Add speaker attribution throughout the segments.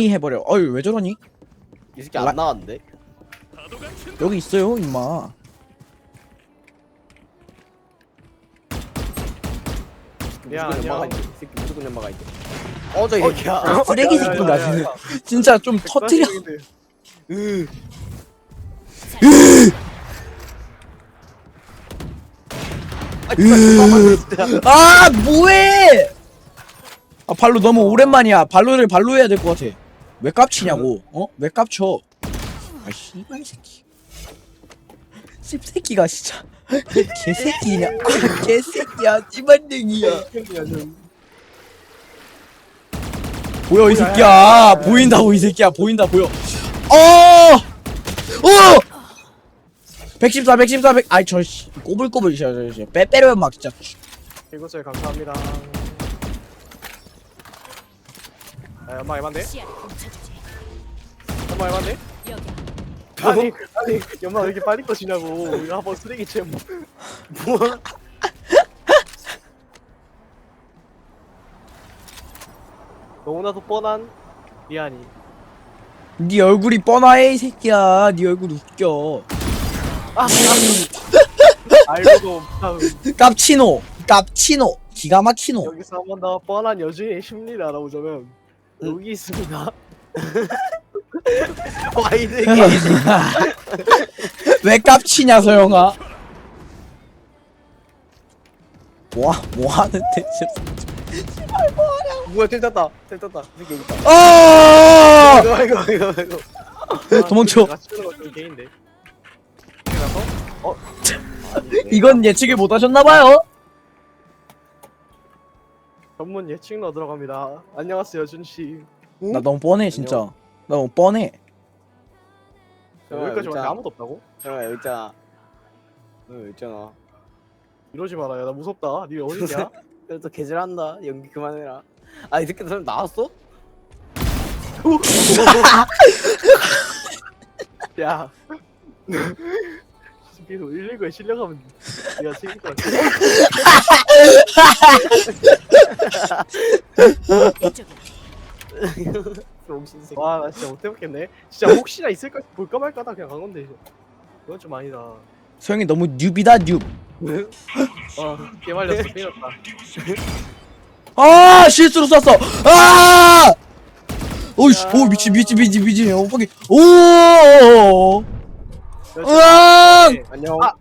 Speaker 1: 정리해버려 어이 왜 저러니?
Speaker 2: 이 새끼 안
Speaker 1: 라-
Speaker 2: 나왔는데?
Speaker 1: 여기 있어요 임마
Speaker 3: 야,
Speaker 2: 무조건 연마가
Speaker 3: 안녕.
Speaker 2: 있대. 이 새끼 무조건 연마가 있대. 어, 저 새끼야.
Speaker 1: 쓰레기
Speaker 3: 야, 야,
Speaker 1: 새끼인가
Speaker 3: 야, 야, 야.
Speaker 1: 진짜 좀 터트려
Speaker 2: 으. 아, 진짜.
Speaker 1: 아 뭐해 아 발로 너무 오랜만이야 발로를 발로 해야 될 것 같아 왜 깝치냐고? 어? 왜 깝쳐? 아 씨발 새끼. 씹새끼가 진짜. 개새끼냐? 아, 개새끼야. 찌반댕이야. 보여 이 새끼야. 보인다고 이 새끼야. 보인다 보여. 어! 어! 114 114 100 아이 저씨. 꼬불꼬불 저저저 빼빼로 막 진짜.
Speaker 3: 이곳을 감사합니다. 아, 연마 에반데?
Speaker 4: 시야를 훔쳐주지.
Speaker 3: 연마 에반데?
Speaker 4: 여기
Speaker 3: 아니, 아니, 연마 왜 이렇게 빨리 꺼지냐고. 이거 한번 쓰레기채 뭐.
Speaker 2: 뭐?
Speaker 3: 너무나도 뻔한 미안이.
Speaker 1: 네 얼굴이 뻔하해 이 새끼야 네 얼굴 웃겨
Speaker 3: 아, 알고도 못하고
Speaker 1: 깝치노 깝치노 기가 막히노
Speaker 3: 여기서 한 번 더 뻔한 여주인의 심리를 알아보자면 여기 있습니다.
Speaker 2: 와, 이 새끼.
Speaker 1: 왜 깝치냐 소영아 뭐, 뭐 하는데 진짜
Speaker 2: 뭐야, 텔 탔다. 텔. 이 새끼 여기 있다.
Speaker 1: 아
Speaker 2: 이거, 이거, 이거, 이거.
Speaker 1: 도망쳐.
Speaker 3: 개인데. 그래서 어
Speaker 1: 이건 예측을 못 하셨나봐요
Speaker 3: 전문 예측 넣어 들어갑니다. 안녕하세요 준 씨.
Speaker 1: 나 너무 뻔해 진짜 나 너무 뻔해
Speaker 2: 잠깐만,
Speaker 3: 여기까지
Speaker 2: 여기
Speaker 3: 왔는데
Speaker 2: 있잖아.
Speaker 3: 아무도 없다고?
Speaker 2: 잠깐만, 여기 있잖아. 너 여기 있잖아.
Speaker 3: 이러지 마라. 야, 나 무섭다. 니 어디냐?
Speaker 2: 그래도 개질한다. 연기 그만해라. 아, 이 새끼 사람 나왔어?
Speaker 3: 야. 계속 119에 실려가면 네가 책임 것 같아.
Speaker 2: 새끼.
Speaker 3: 와, 나 진짜 못 해먹겠네. 진짜 혹시나 있을까 볼까 말까 다 그냥 간 건데. 그건 좀 아니다.
Speaker 1: 소영이 너무 뉴비다 뉴
Speaker 3: 아, 개말렸어. 큰일 났다.
Speaker 1: 아 실수로 쐈어 아 오이씨 오 미친 미친 미친 미친 오 fucking 오 으앙!
Speaker 2: 안녕.
Speaker 3: 아!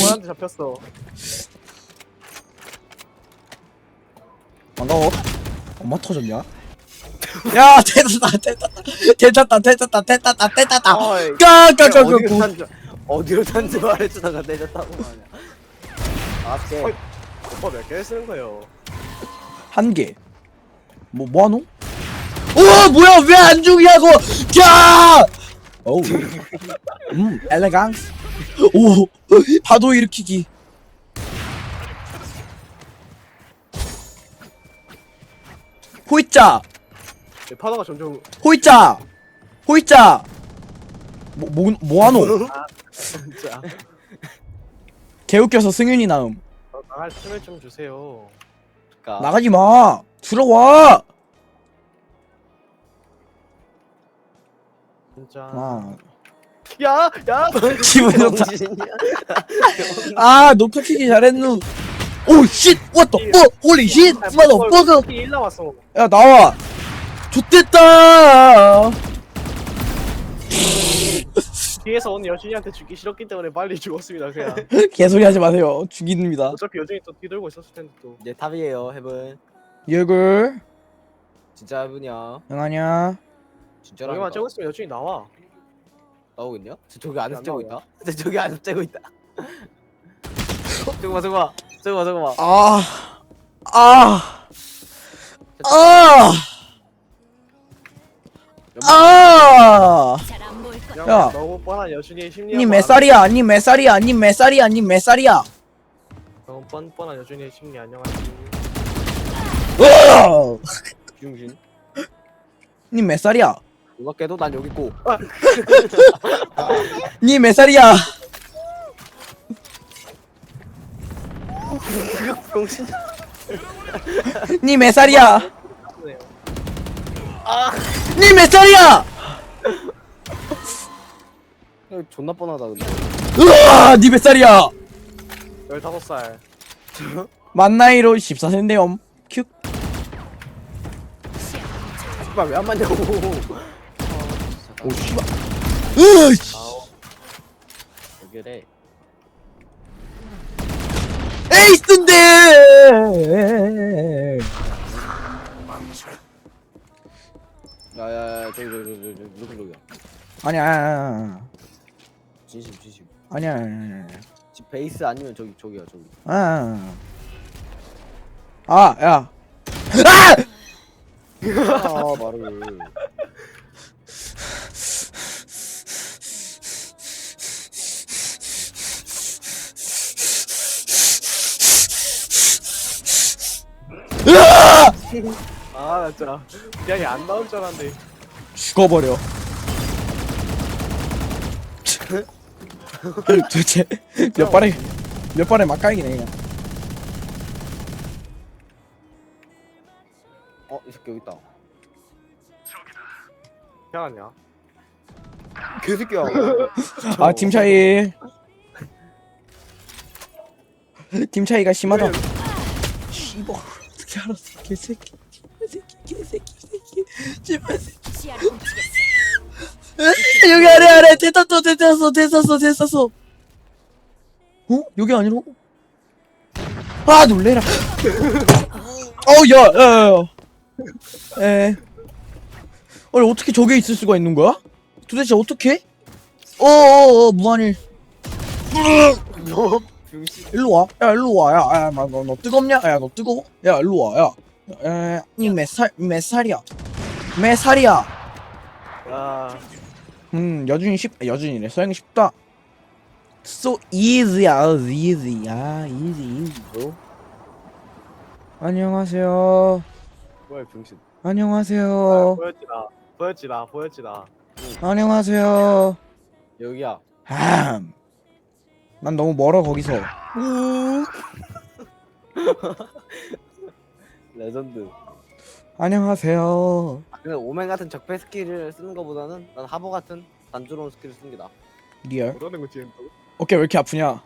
Speaker 3: 뭐한테 잡혔어.
Speaker 1: 반가워 엄마 터졌냐 야 대탔다 대탔다 대탔다 대탔다 대탔다 대탔다
Speaker 2: 어이,
Speaker 1: 까까까까
Speaker 2: 어디로 탄지 어디로 탄지 말해주다가 내렸다고 말이야. 아, 개.
Speaker 3: 어이. 오빠 몇 개를 쓰는 거예요?
Speaker 1: 한 개 뭐 뭐하노 오 뭐야 왜 안 죽이냐고 야 어우. 음 엘레강스. 오 파도 일으키기. 호이자
Speaker 3: 내 파도가 점점
Speaker 1: 호이자 호이자 뭐뭐 뭐하노?
Speaker 3: 진짜.
Speaker 1: 개웃겨서 승윤이 나음
Speaker 3: 어, 나갈 틈을 좀 주세요.
Speaker 2: 그러니까.
Speaker 1: 나가지 마. 들어와
Speaker 3: 진짜.
Speaker 1: 아
Speaker 3: 야, 야.
Speaker 1: 기분 좋다. 아 키기 잘했누 오쉣 what the fuck holy shit motherfucker
Speaker 3: 일 나왔어.
Speaker 1: 야 나와 좋댔다
Speaker 3: 뒤에서 온 여신이한테 죽기 싫었기 때문에 빨리 죽었습니다. 그냥.
Speaker 1: 개소리 하지 마세요 죽입니다
Speaker 3: 어차피 여신이 또 뒤돌고 있었을 텐데 또.
Speaker 2: 이제 탑이에요, 헤븐.
Speaker 1: 예글
Speaker 2: 진짜 헤븐이야.
Speaker 1: 응하냐
Speaker 2: 진짜로.
Speaker 3: 여기만 째고 있으면 여신이 나와.
Speaker 2: 나오겠냐? 저 저기 안에서
Speaker 3: 안
Speaker 2: 째고
Speaker 3: 나와요.
Speaker 2: 있다. 저 저기 안에서 째고 있다. 저거 봐, 저거 봐. 저거 봐, 저거 봐.
Speaker 1: 아, 아, 아, 아.
Speaker 4: 잘안 보일 거야.
Speaker 3: 그냥
Speaker 1: 야.
Speaker 3: 너무 뻔한 여신의 심리.
Speaker 1: 니몇 살이야? 니 몇 살이야? 니 몇 살이야? 니 몇 살이야?
Speaker 3: 너무 뻔뻔한 여신의 심리 안녕하세요.
Speaker 1: 으아!
Speaker 2: 병신.
Speaker 1: 니몇 살이야?
Speaker 2: 깨도 난 여기 있고.
Speaker 1: 니 몇 살이야?
Speaker 2: 병신.
Speaker 1: 니 몇 살이야?
Speaker 3: 네.
Speaker 2: 아.
Speaker 1: 니몇 살이야?
Speaker 2: 형 존나 뻔하다 근데
Speaker 1: 으아 니 몇 살이야?
Speaker 3: 15살
Speaker 1: 만 나이로 14세인데요 큐
Speaker 2: 씨발 왜 안 맞냐고
Speaker 1: 오 씨발. 으 씨.
Speaker 3: 아우
Speaker 2: 여기래.
Speaker 1: 에이스인데!
Speaker 2: 야야야 저기 저기 저기 저기 누구 저기야?
Speaker 1: 아니야
Speaker 2: 진심 진심.
Speaker 1: 아니야 아니야
Speaker 2: 집 베이스 아니면 저기 저기야 저기.
Speaker 1: 아야 아 야.
Speaker 2: 아! 말을
Speaker 3: 아나 진짜 그냥이 안 나올 줄 알았는데.
Speaker 1: 죽어버려. 도대체 몇 발에 몇 발에 막가이기네 그냥.
Speaker 2: 어 이 새끼 여기 있다.
Speaker 3: 희한하냐
Speaker 2: 개새끼야.
Speaker 1: 아 팀 차이. 팀 차이가 심하다. 씨발 알았어 개새끼 개새끼 개새끼 새끼 제발 새끼
Speaker 4: 시야를.
Speaker 1: 여기 아래 아래 됐었어 됐었어 됐었어 됐었어 어? 여기 아니로? 아 놀래라 어우 야야야 에 아니 어떻게 저게 있을 수가 있는 거야? 도대체 어떻게? 어어어 무한일
Speaker 2: 너 병신
Speaker 1: 일로 와. 야, 일로 와. 야, 야, 너, 너, 너 뜨겁냐? 야, 너 뜨거워? 야, 일로 와. 야, 에, 니몇 살, 몇 살이야? 몇 살이야?
Speaker 3: 아
Speaker 1: 음, 여준이 쉽, 여준이래. 서영이 쉽다. So easy야, easy. 야, easy, easy, bro. 안녕하세요.
Speaker 2: 뭐야 병신
Speaker 1: 안녕하세요.
Speaker 3: 보였지 나 보였지 나 보였지 나
Speaker 1: 안녕하세요.
Speaker 2: 여기야
Speaker 1: 함. 난 너무 멀어 거기서.
Speaker 2: 레전드
Speaker 1: 안녕하세요.
Speaker 2: 아, 근데 오멘 같은 적폐 스킬을 쓰는 거보다는 난 하버 같은 단조로운 스킬을 쓰는 게 나아
Speaker 1: 리얼.
Speaker 3: 뭐라는 거지 또
Speaker 1: 어깨 왜 이렇게 아프냐?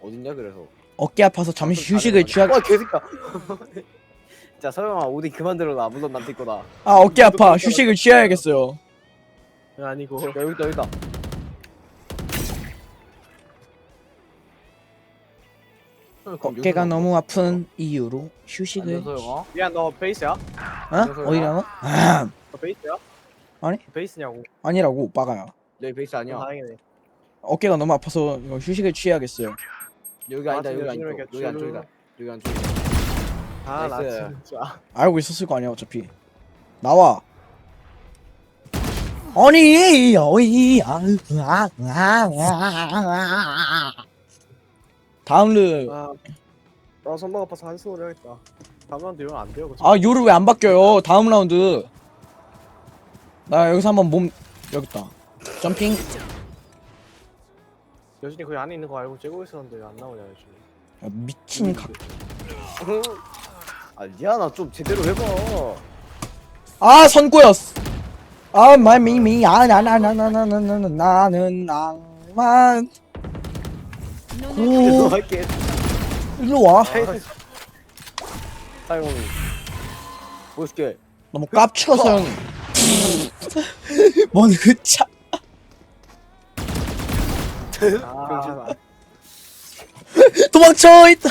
Speaker 2: 어딨냐 그래서
Speaker 1: 어깨 아파서 잠시 휴식을 취하.
Speaker 2: 와 개새끼야 자 서영아 어디 그만 들어놔 물론 남들 거다
Speaker 1: 아 어깨 아파. 휴식을 취해야겠어요.
Speaker 3: 아니고
Speaker 2: 야 여기다 여기다
Speaker 1: 어깨가 너무 아픈 이유로 휴식을.
Speaker 2: 안녕 서영아
Speaker 3: 미안 너 베이스야?
Speaker 1: 어? 어디라고? 아,
Speaker 3: 너 베이스야?
Speaker 1: 아니.
Speaker 3: 베이스냐고
Speaker 1: 아니라고 오빠가요.
Speaker 2: 여기 베이스 아니야
Speaker 3: 다행이네
Speaker 1: 어깨가 너무 아파서 이거 휴식을 취해야겠어요.
Speaker 2: 여기 아니다
Speaker 3: 아,
Speaker 2: 여기
Speaker 3: 지금
Speaker 2: 안쪽
Speaker 3: 이렇게
Speaker 2: 여기 안쪽이다 여기 안쪽이다
Speaker 3: 아 나
Speaker 2: 나이스.
Speaker 3: 진짜
Speaker 1: 알고 있었을 거 아니야 어차피. 나와. 아니 어이 아, 아, 아, 아, 아. 다음 르.
Speaker 3: 아나 손목 아파서 한숨을 해야겠다 다음 라운드 이러면 안 돼요 그치?
Speaker 1: 아 요를 왜 안 바뀌어요? 다음 라운드. 나 여기서 한번 몸 여기 있다. 점핑.
Speaker 3: 여진이 거기 안에 있는 거 알고 째고 있었는데 왜 안 나오냐 여진이
Speaker 1: 야, 미친 각.
Speaker 2: 아니야 나좀 제대로 해봐
Speaker 1: 아 선고였어. 아 마미미 아나나나나나나나 나는 낭만. 오
Speaker 2: 할게
Speaker 1: 일로 와.
Speaker 2: 사용 보여줄게
Speaker 1: 너무 깝쳐서 형이. 뭔 흐차.
Speaker 3: 아
Speaker 1: 도망쳐 있다.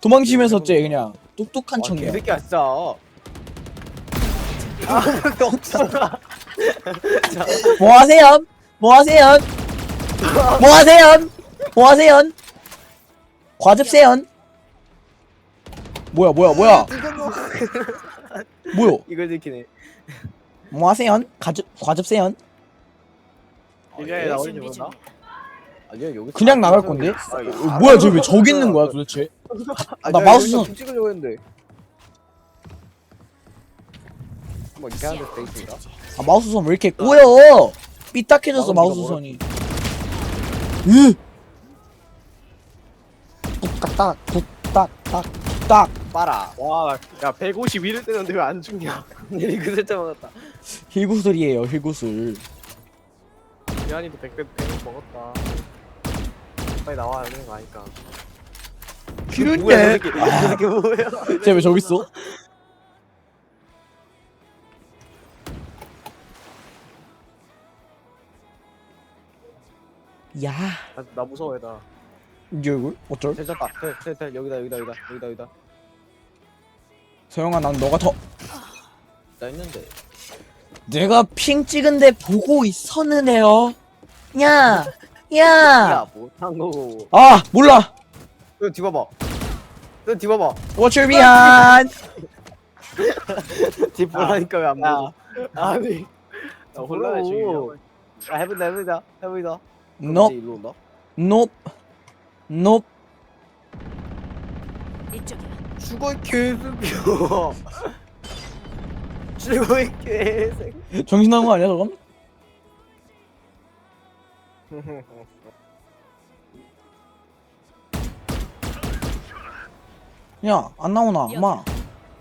Speaker 1: 도망치면서 쟤 그냥 똑똑한
Speaker 2: 아
Speaker 1: 청이야.
Speaker 2: 개새끼야 진짜 아
Speaker 1: 뭐 하세요? 뭐 하세요? 뭐 하세요? 뭐 하세요? 과즙세연? 뭐야 뭐야 뭐야 뭐야
Speaker 2: 이걸 들키네
Speaker 1: 뭐 하세요? 과즙 과즙세연?
Speaker 3: 나오는지?
Speaker 2: 아니야 여기
Speaker 1: 그냥 나갈 건데? 어, 뭐야 쟤 왜 저기 있는 거야 도대체? 나 마우스 손-
Speaker 2: 찍으려고 했는데 뭐 베이스인가?
Speaker 1: 아 마우스 손 왜 이렇게 꼬여? 삐딱해졌어 마우스 손이. 으. 뚝딱
Speaker 2: 빨아.
Speaker 3: 와 야 152를 때렸는데 왜 안 죽냐
Speaker 2: 리그 살짝 먹었다.
Speaker 1: 힐구슬이에요 힐구슬
Speaker 3: 미안이도 100대 100 먹었다 빨리 나와야 되는 거 아니까
Speaker 2: 뭐야, 저 새끼. 저 새끼 뭐야?
Speaker 1: 쟤왜 저기 있어? 야
Speaker 3: 나, 나 무서워 얘다
Speaker 1: 이 얼굴? 어쩔?
Speaker 2: 됐다. 텔, 텔, 텔. 여기다, 여기다, 여기다, 여기다, 여기다.
Speaker 1: 서영아 난 너가 더
Speaker 2: 나 있는데.
Speaker 1: 내가 핑 찍은데 보고 있었는데요 야! 야!
Speaker 2: 야, 못한 거고.
Speaker 1: 아 몰라
Speaker 2: 너 뒤봐봐. 너 뒤봐봐.
Speaker 1: What's your behind?
Speaker 2: 뒤보라니까 왜안 보고?
Speaker 3: 아니 나 혼란해 지금
Speaker 2: 야, 해본다, 해본다, 해본다.
Speaker 1: Nope,
Speaker 2: 일로 온다.
Speaker 1: nope, nope
Speaker 4: 이쪽이야.
Speaker 2: 죽어, 이 개새끼야. 죽어, 이 개새끼.
Speaker 1: 정신 나간 거 아니야 저건? 야 안 나오나 마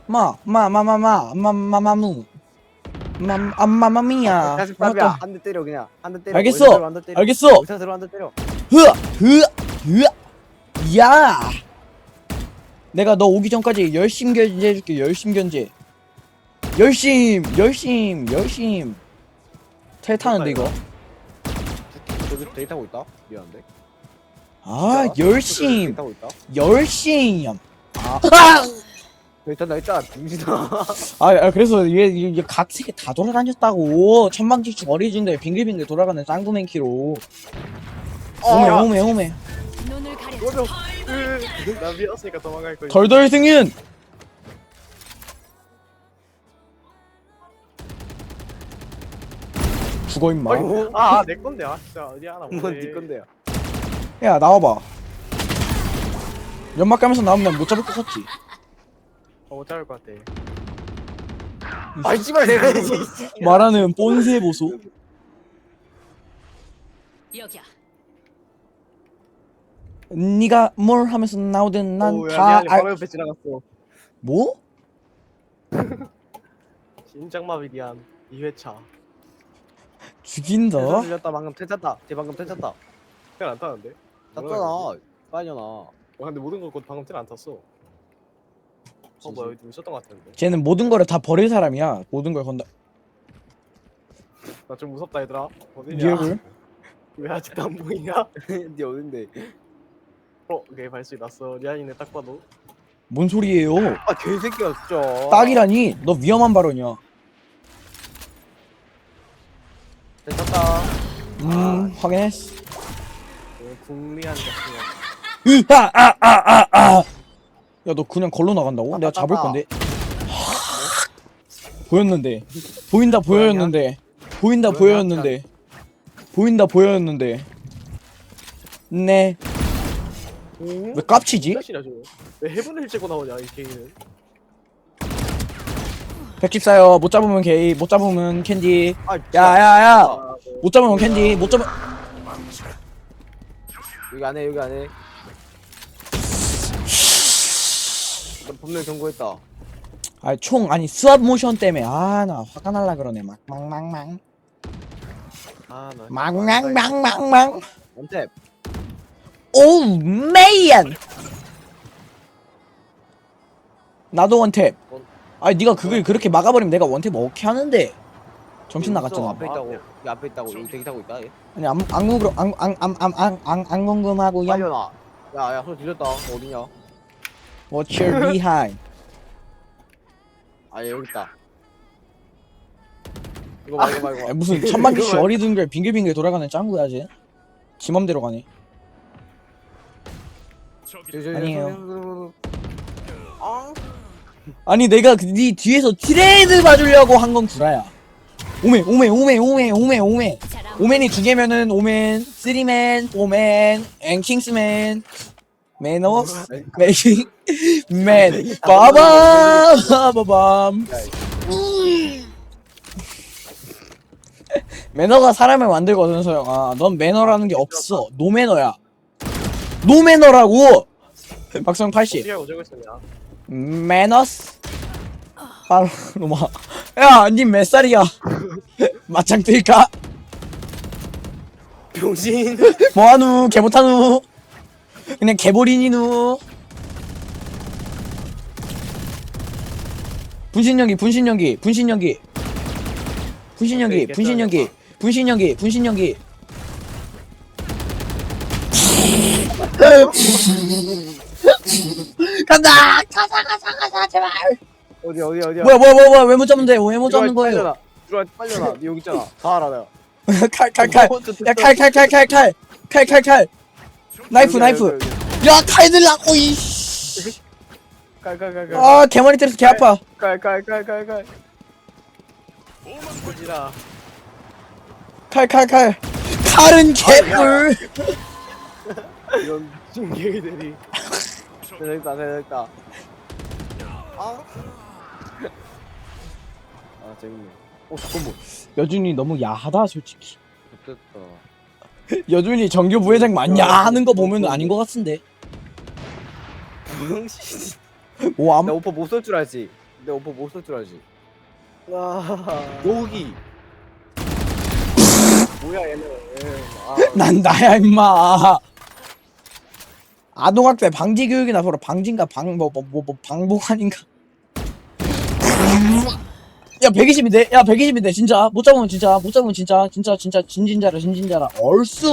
Speaker 1: 마, 마, 마, 마, 마, 마, 마, 마 무 마, 아, 마 마 미야
Speaker 2: 다시 밥이야. 한대 때려, 그냥. 한 대 때려.
Speaker 1: 알겠어.
Speaker 2: 한대.
Speaker 1: 알겠어
Speaker 2: 의사로 한대 때려.
Speaker 1: 야 내가 너 오기 전까지 열심 견제해줄게 열심 견제 열심 열심 열심 텔 타는데 이거
Speaker 2: 저기 데이트 타고 있다. 미안한데.
Speaker 1: 아
Speaker 2: 데이트
Speaker 1: 열심
Speaker 2: 있다.
Speaker 1: 열심 아,
Speaker 2: 데이트 나 있다. 중지다.
Speaker 1: 아, 아 그래서 얘, 얘, 얘 각색에 다 돌아다녔다고 천방지축 어리진데 빙글빙글 돌아가는 짱구맨키로 오메
Speaker 2: 야.
Speaker 1: 오메 오메
Speaker 4: 눈을 가려.
Speaker 3: 꺼져 으, 나 미웠으니까 도망갈 거야.
Speaker 1: 덜덜 승윤! 죽어 임마.
Speaker 3: 아내 건데. 아 진짜 어디 하나
Speaker 2: 뭔네. 건데요.
Speaker 1: 야 나와봐. 연막 가면서 나오면 못 잡을 것 같지?
Speaker 3: 어 못 잡을 것 같아.
Speaker 2: 아, 씨발 내가 해야지.
Speaker 1: 말하는 뽐새 보소.
Speaker 4: 여기야.
Speaker 1: 네가 뭘 하면서 나오든 난다
Speaker 3: 미안해
Speaker 1: 알...
Speaker 3: 바로 옆에 지나갔어
Speaker 1: 뭐?
Speaker 3: 심장마비 미안 2회차
Speaker 1: 죽인다
Speaker 2: 텔 들렸다. 방금 텔 탔다. 쟤 방금 텔 탔다.
Speaker 3: 텔안 타는데?
Speaker 2: 탔잖아. 빠져나.
Speaker 3: 어, 근데 모든 걸 방금 텔안 탔어 어 뭐야 여기 좀 있었던 것 같은데
Speaker 1: 쟤는 모든 거를 다 버릴 사람이야 모든 걸 건다
Speaker 3: 나 좀 무섭다 얘들아 어디냐
Speaker 1: 리얼
Speaker 3: 왜 아직도 안 보이냐?
Speaker 2: 네 어딘데?
Speaker 3: 어 오케이 발소리 났어. 리안이네 딱 봐도.
Speaker 1: 뭔 소리예요?
Speaker 2: 아 개새끼야 진짜.
Speaker 1: 딱이라니? 너 위험한 발언이야.
Speaker 2: 텔 탔다.
Speaker 1: 음 확인했어.
Speaker 3: 어, 국리안 같은
Speaker 1: 으아 아 아 아 아. 야 너 그냥 걸로 나간다고? 내가 잡을. 건데. 보였는데. 보인다 보였는데. 보인다
Speaker 2: 뭐야,
Speaker 1: 보였는데. 보인다 보였는데. 네
Speaker 3: 왜거
Speaker 1: 깝치지?
Speaker 3: 왜 해븐을 찍고 나오냐 이 개인은?
Speaker 1: 114요. 못 잡으면 게이 못 잡으면 캔디.
Speaker 2: 아,
Speaker 1: 야야야.
Speaker 3: 아, 뭐,
Speaker 1: 못 잡으면 캔디 못 잡으면
Speaker 2: 여기 안에 여기 안에. 나 분명 경고했다.
Speaker 1: 아총 아니 스왑 모션 때문에. 아 나 화가 날라 그러네. 막막막막.
Speaker 3: 아, 나
Speaker 1: 막막막막막.
Speaker 2: 원탭.
Speaker 1: 오 메이안 나도 원탭 아니 네가 그걸 그렇게 막아버리면 내가 원탭 어떻게 하는데 정신 나갔잖아
Speaker 2: 앞에 있다고. 이 앞에 있다고. 여기 대기 타고 있다. 얘.
Speaker 1: 아니 안, 안 궁금 안안 안 안 안 궁금하고 야
Speaker 2: 빨려나. 야 야 소리 들렸다. 어디냐?
Speaker 1: What's your behind
Speaker 2: 아 얘 여기 있다. 이거 봐 이거 봐 이거.
Speaker 1: 야,
Speaker 2: 봐.
Speaker 1: 무슨 천방지시 어리둥절 빙글빙글 돌아가는 짱구야 쟤 지맘대로 가네 아니에요.
Speaker 2: 아.
Speaker 1: 아니 내가 그- 네 뒤에서 트레이드 봐주려고 한 건 구라야. 오메 오메 오메 오메 오메 오메.
Speaker 4: 잘안
Speaker 1: 오맨이 두 개면은 오맨 쓰리맨 오맨 앵킹스맨 매너 메이킹 맨. 빠밤 빠밤. 매너가 사람을 만들거든 서영아. 넌 매너라는 게 없어. 노매너야 노매너라고. 박성 80
Speaker 3: 어떻게 알고 저거 있었냐?
Speaker 1: 매너스. 바로 놈아 야님 몇 살이야? 맞짱 뜰까?
Speaker 2: 병신.
Speaker 1: 뭐하누 개 못하누 그냥 개보린이누. 분신연기 분신연기 분신연기. 분신연기 분신연기 분신연기 분신연기 간다! 가자, 가자, 가자, 제발!
Speaker 3: 어디 어디 어디야?
Speaker 1: 뭐야, 뭐야, 뭐야, 뭐야, 외모 잡는데, 외모 잡는 거예요.
Speaker 3: 들어와 빨려놔. 니 여기 있잖아. 다 알아 내가.
Speaker 1: 칼, 칼, 칼. 야, 칼, 칼, 칼, 칼, 칼. 칼, 칼, 칼. 나이프, 나이프. 야, 칼 들라고, 이
Speaker 3: 깔깔깔깔.
Speaker 1: 아, 개머리 때려서 개 아파.
Speaker 3: 깔깔깔깔깔. 오만 번이라.
Speaker 1: 칼, 칼, 칼. 칼은 개뿔.
Speaker 3: 이런 중계들이. 됐다 됐다. 아. 아 재밌네. 어 잠깐만.
Speaker 1: 여준이 너무 야하다 솔직히
Speaker 2: 됐다
Speaker 1: 여준이 정규 부회장 맞냐 하는 거 보면 아닌 것 같은데
Speaker 2: 병신
Speaker 1: 오암
Speaker 2: 내 오빠 못 쏠 줄 알지 내 오빠 못 쏠 줄 알지
Speaker 3: 와.
Speaker 2: 여기
Speaker 3: 뭐야 얘는. 얘는. 아.
Speaker 1: 난 나야 임마 아동학대 방지 교육이나 서로 방진가? 방 뭐 뭐뭐뭐 방보관인가? 야 120인데? 야 120인데 진짜? 못 잡으면 진짜 못 잡으면 진짜 진짜 진짜 진진자라 진진자라. 얼쑤!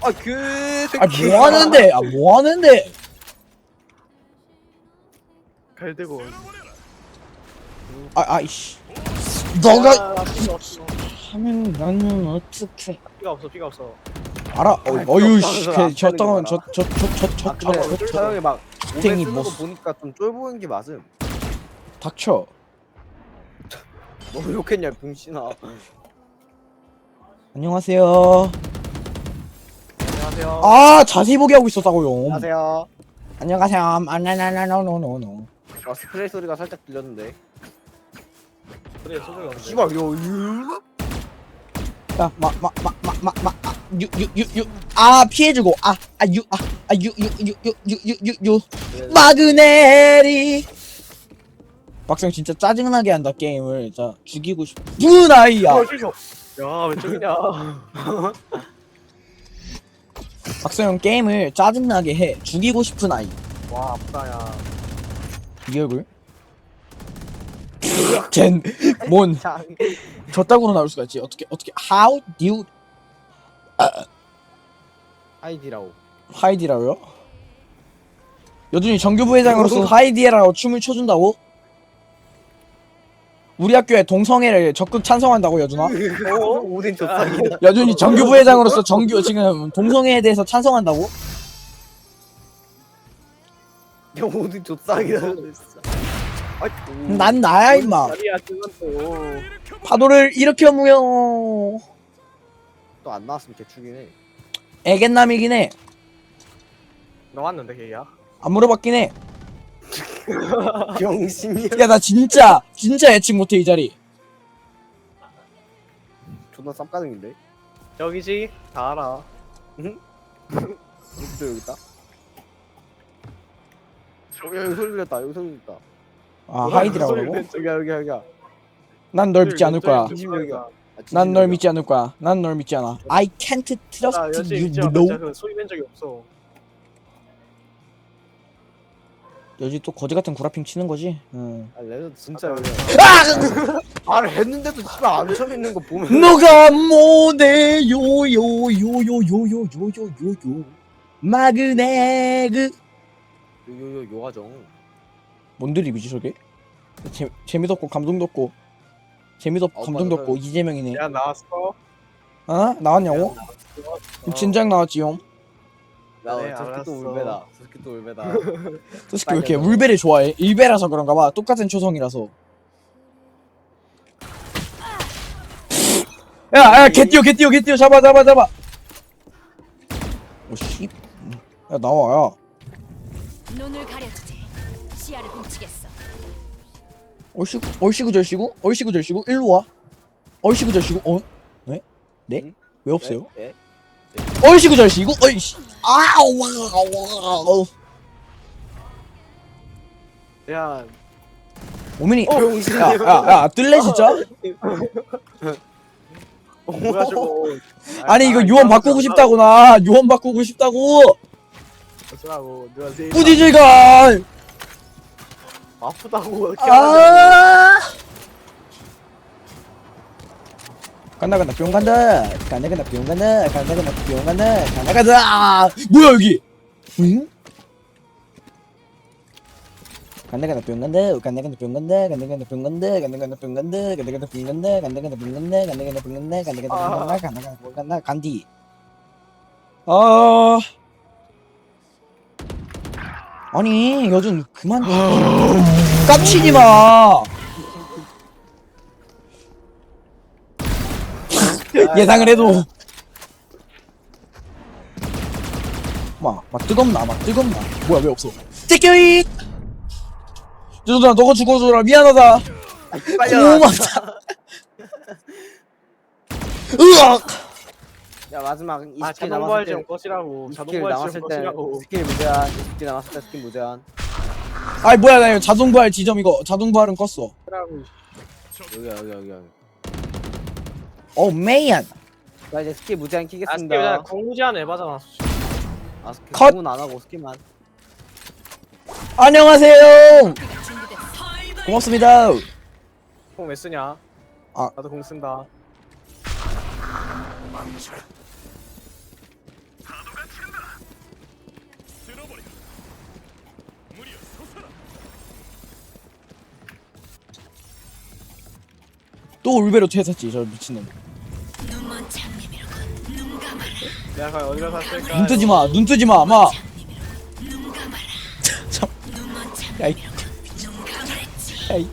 Speaker 2: 아그
Speaker 1: 아 뭐하는데? 아 뭐하는데?
Speaker 3: 갈 대고.
Speaker 1: 아 아이씨. 너가
Speaker 3: 아, 나 피가 없어.
Speaker 1: 하면 나는 어떡해.
Speaker 3: 피가 없어 피가 없어.
Speaker 1: 알아 어, 어유 저씨
Speaker 2: 없다면서 저안
Speaker 1: 잠깐만
Speaker 2: 하는 거
Speaker 1: 저저저저저
Speaker 2: 아 그래
Speaker 1: 저
Speaker 2: 사형이 막 오래
Speaker 1: 땡이
Speaker 2: 쓰는
Speaker 1: 뭐-
Speaker 2: 거 보니까 좀 쫄 보이는 게 맞음.
Speaker 1: 닥쳐.
Speaker 2: 너 욕했냐 병신아.
Speaker 1: 안녕하세요.
Speaker 3: 안녕하세요.
Speaker 1: 아 자세히 보게 하고 있었다고요.
Speaker 2: 안녕하세요.
Speaker 1: 안녕하세요. 아나나나나노노노
Speaker 2: 아 스프레이 소리가 살짝 들렸는데.
Speaker 3: 그래 소리가.
Speaker 2: 씨발 요 유.
Speaker 1: 야 마 마 마 마 마마유유 유 유 아 피해주고. 아, 아 유 아아유유 유 유 유 유 유 마그네리. 박성 진짜 짜증나게 한다 게임을. 자 죽이고 싶은 아이야.
Speaker 3: 야 왼쪽이냐?
Speaker 1: 박성형 게임을 짜증나게 해. 죽이고 싶은 아이.
Speaker 3: 와 아프다야.
Speaker 1: 이 얼굴 쟨뭔 저따구로 나올 수가 있지 어떻게 어떻게 how do you
Speaker 2: 아이디라고
Speaker 1: 하이디라고요? 여준이 정규 부회장으로서 하이디라고 춤을 춰준다고? 우리 학교에 동성애를 적극 찬성한다고 여준아?
Speaker 2: 어? 오딘 조상이다
Speaker 1: 여준이 정규 부회장으로서 정규 지금 동성애에 대해서 찬성한다고?
Speaker 2: 야 오딘 진짜 아이
Speaker 1: 난 나야 임마.
Speaker 3: 또.
Speaker 1: 파도를 일으켜 무여
Speaker 2: 또안 나왔으면 개축이네.
Speaker 1: 애견남이긴 해안
Speaker 3: 나왔는데 걔야.
Speaker 1: 물어봤긴 해야
Speaker 2: 병신이야.
Speaker 1: 나 진짜 진짜 예측 못해 이 자리.
Speaker 2: 존나 쌈가능인데?
Speaker 3: 여기지? 다 알아.
Speaker 2: 여기도 여기 있다. 어, 야 여기 소리 들렸다. 여기 소리 들렸다
Speaker 1: 아 하이디라고? 하고?
Speaker 2: 여기야 여기야 여기야
Speaker 1: 난널 믿지 않을 거야.
Speaker 2: 여기야
Speaker 1: 난널 믿지 않을 거야. 난 널 믿지 않아. I can't
Speaker 3: 나
Speaker 1: trust
Speaker 3: 여지
Speaker 1: you
Speaker 3: 있지 그 소리 낸 적이 없어.
Speaker 1: 여지 또 거지 같은 구라핑 치는 거지? 응.
Speaker 2: 아 레전드 진짜 여기야.
Speaker 1: 아!
Speaker 2: 말을 했는데도 씨발 안 쳐있는 거 보면
Speaker 1: 누가 뭐네 요요요요요요요요요 마그네그.
Speaker 2: 요요요 요하정
Speaker 1: 뭔 드립이지 저게? 재, 재미도 없고 감동도 없고. 재미도 없고
Speaker 2: 어,
Speaker 1: 감동도
Speaker 2: 맞아,
Speaker 1: 없고 이재명이네.
Speaker 3: 야 나왔어.
Speaker 1: 어? 나왔냐고? 진작 나왔지요
Speaker 2: 야
Speaker 3: 네,
Speaker 2: 저 새끼 또
Speaker 3: 알았어.
Speaker 2: 울베다. 저 새끼 또 울베다.
Speaker 1: 저 새끼 왜 이렇게 울베를 좋아해? 일베라서 그런가 봐. 똑같은 초성이라서. 야야 개뛰어 개뛰어 개뛰어 잡아 잡아 잡아. 오씨. 야 나와 야.
Speaker 4: 눈을
Speaker 1: 얼씨구 얼씨구 절씨구 얼씨구 절씨구 일로 와 얼씨구 절씨구 어? 네? 네?
Speaker 2: 응?
Speaker 1: 왜 없어요?
Speaker 2: 예?
Speaker 1: 얼씨구 절씨구 어이씨 아우 와우
Speaker 3: 야
Speaker 1: 오민이
Speaker 2: 어.
Speaker 1: 야야야 뜰래 진짜?
Speaker 3: 뭐야 저거
Speaker 1: 아니 이거 요원 바꾸고 싶다구나 요원 바꾸고 싶다고
Speaker 3: 어쩌라고 누가 제일
Speaker 1: 뿌디질가
Speaker 3: 아프다고 하는데
Speaker 1: 아 간다 간다 뿅 간다 간다 간다 뿅 간다 간다 간다 뿅 간다 간다 간다 아, 뭐야 여기 응? 간다 간다 뿅 간다 간다 간다 뿅 간다 간다 간다 뿅 간다 간다 간다 뿅 간다 간다 간다 뿅 간다 간다 간다 뿅 간다 간다 간다 뿅 간다 간다 간다 뿅 간다 간다 간다 뿅 간다 간디 아 아니 여준 그만 깝치지 마. 예상을 해도. 막, 막 뜨겁나 막 뜨겁나. 뭐야 왜 없어? 띠끼리 유준아 너가 죽어줘라. 미안하다.
Speaker 2: 빨리
Speaker 1: 고맙다. 으악
Speaker 2: 야 마지막
Speaker 3: 이아
Speaker 2: 스킬
Speaker 3: 자동
Speaker 2: 남았을
Speaker 3: 부활 때좀 꺼시라고.
Speaker 2: 이
Speaker 3: 자동
Speaker 2: 스킬
Speaker 3: 부활
Speaker 2: 남았을
Speaker 3: 좀
Speaker 2: 때
Speaker 3: 꺼시라고.
Speaker 2: 스킬 무제한 이 스킬 남았을 때 스킬 무제한.
Speaker 1: 아이 뭐야 나 이거 자동 부활 지점 이거 자동 부활은 껐어.
Speaker 3: 꺼시라고.
Speaker 2: 여기 여기 여기 여기.
Speaker 1: 오 메이안.
Speaker 2: 나 이제 스킬 무제한
Speaker 3: 아 스킬
Speaker 2: 키겠습니다.
Speaker 3: 그냥 공무제한 에바잖아
Speaker 2: 아 스킬
Speaker 1: 컷!
Speaker 2: 공은 안 하고 스킬만.
Speaker 1: 안녕하세요. 고맙습니다.
Speaker 3: 공왜 쓰냐?
Speaker 1: 아.
Speaker 3: 나도 공 쓴다
Speaker 1: 또 울베로 퇴사지 저 미친
Speaker 3: 놈이야.
Speaker 1: 눈 뜨지 마, 눈 뜨지 마, 마. 감아라 참, 눈먼 야, 이- 장님이 야, 이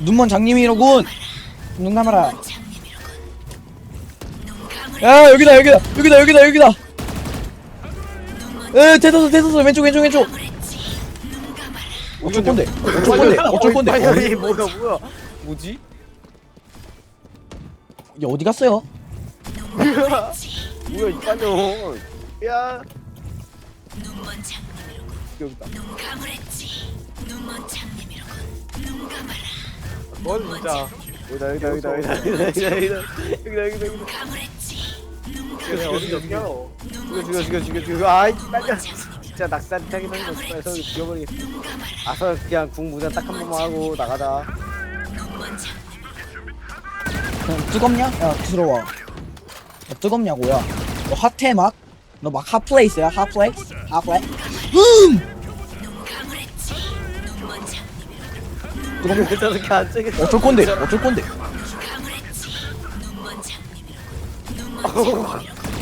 Speaker 1: 눈먼 장님이로군 눈 감아라 야, 여기다, 여기다, 여기다, 여기다, 여기다. 에, 대서서, 대서서, 왼쪽, 왼쪽, 왼쪽. 어쩔 건데? 어쩔 건데? 어쩔 건데?
Speaker 2: 야
Speaker 1: 어디,
Speaker 2: 이 뭐야 뭐야? 뭐지?
Speaker 1: 야, 어디 갔어요?
Speaker 2: 뭐야 이 빨려 야. 여기다.
Speaker 3: 넌 진짜
Speaker 2: 여기다 여기다 여기다 여기다 여기다 여기다 여기다 여기다 여기다.
Speaker 3: 그래 어딘지. 어떻게 알아
Speaker 2: 죽여 죽여 죽여 죽여 죽여. 아이 빨려 진짜 낙산 타기 하는 거 진짜 서 죽여버리겠어 아서 그냥 궁 무장 딱한 번만 하고 나가자
Speaker 1: 형, 뜨겁냐? 야 들어와 야, 뜨겁냐고 야너 핫해 막? 너 막 핫플레이스야 핫플레이스? 핫플레이스? 음!
Speaker 2: 왜 저렇게 안 뜨겠어
Speaker 1: 어쩔 건데 어쩔 건데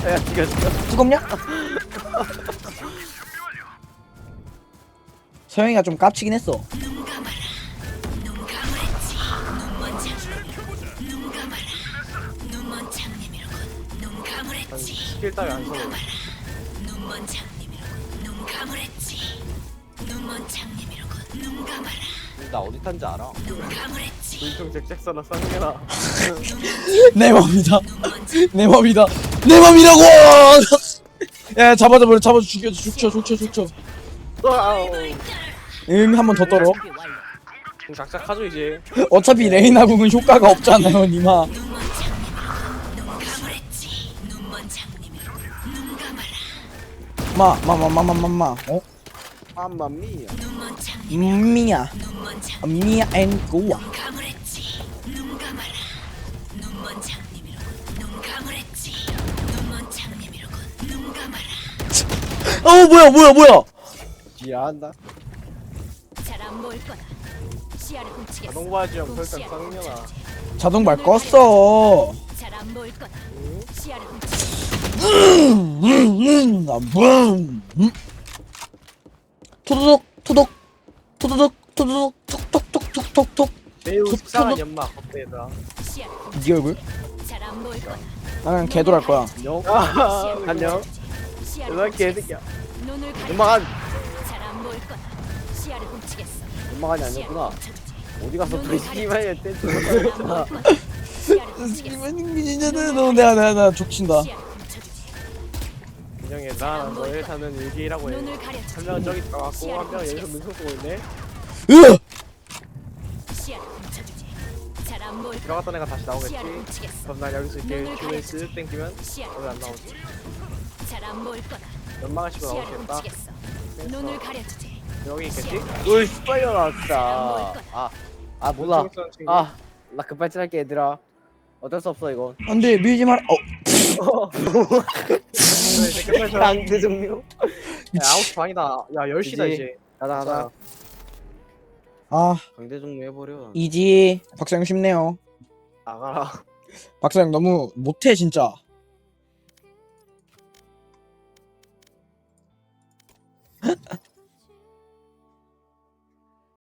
Speaker 2: 야 죽여 죽여
Speaker 1: 뜨겁냐? 서영이가 좀 깝치긴 했어.
Speaker 3: 난 스킬 따위 안 써요
Speaker 2: 나 어디 탄지 알아?
Speaker 3: 눈총 잭잭서나 쌍게나.
Speaker 1: 내 맘이다. 내 맘이다. 내 맘이라고! 야 잡아줘 버려 잡아줘. 죽여 죽쳐 죽쳐 죽쳐 음한번 더 떨어.
Speaker 3: 작작하죠 이제.
Speaker 1: 어차피 레이나 궁은 효과가 없잖아요 니마. 마 마 마 마 마 마 마. 어?
Speaker 2: 맘마미야.
Speaker 1: 미야. 미야 앤 고아. 어 뭐야 뭐야 뭐야
Speaker 2: 뒤야 한다
Speaker 4: 잘안 보일 거다. 시야를 훔치겠어.
Speaker 3: 자동 설정
Speaker 4: 시야를
Speaker 3: 쌍게나
Speaker 4: 훔쳐주지.
Speaker 1: 자동발 껐어
Speaker 4: 잘안 보일 거다. 시야를 훔치겠어.
Speaker 1: 음, 아, 음, 음. 토도독 토독 토도독 토도독 톡톡톡톡톡톡
Speaker 3: 매우
Speaker 1: 저-
Speaker 3: 식상한 연막
Speaker 4: 시야를
Speaker 1: 네 얼굴?
Speaker 4: 잘안 보일 거다.
Speaker 1: 나는 개돌할 거야
Speaker 2: 안녕
Speaker 3: 아 안녕
Speaker 4: 시야를 훔치겠어.
Speaker 3: 개새끼야
Speaker 4: 눈을 잘안 거다. 시야를 훔치겠어.
Speaker 2: 연막안이 아니었구나 어디 가서
Speaker 4: 잘안 보일 거다. 시야를 훔치겠어.
Speaker 1: 진짜 너 내가 내가 나 족친다
Speaker 4: 시야를 훔쳐주지.
Speaker 3: 안녕 얘들아 너의 사는 일기라고 해.
Speaker 4: 눈을 가려주지.
Speaker 3: 한 명은 저기 있어갖고 한 명은 여기서 눈썹 보고 있네.
Speaker 1: 으!
Speaker 4: 시야를 훔쳐주지. 잘안 보일 거다.
Speaker 3: 들어갔던 애가 다시 나오겠지.
Speaker 4: 시야를 훔치겠어.
Speaker 3: 그럼 난 여기서 이렇게. 쓱 땡기면
Speaker 4: 시야를
Speaker 3: 여기 안 나오지.
Speaker 4: 훔쳐주지. 잘안 보일 거다.
Speaker 3: 연막을 치고
Speaker 4: 시야를
Speaker 3: 나오겠다.
Speaker 4: 훔치겠어. 눈을 가려주지.
Speaker 3: 여기 있겠지?
Speaker 2: 으이 스파이어 나왔다.
Speaker 4: 아,
Speaker 2: 아, 아 몰라. 아 나 급발진할게 얘들아. 어쩔 수 없어 이건
Speaker 1: 안돼 밀지 마라. 어.
Speaker 2: 강제 종료.
Speaker 3: 야, 미치. 시 반이다. 야 10시다 이제.
Speaker 2: 가자 가자.
Speaker 1: 아.
Speaker 2: 강제 종료 해버려.
Speaker 1: 이지. 박사형 쉽네요.
Speaker 3: 나가라.
Speaker 1: 박사형 너무 못해 진짜.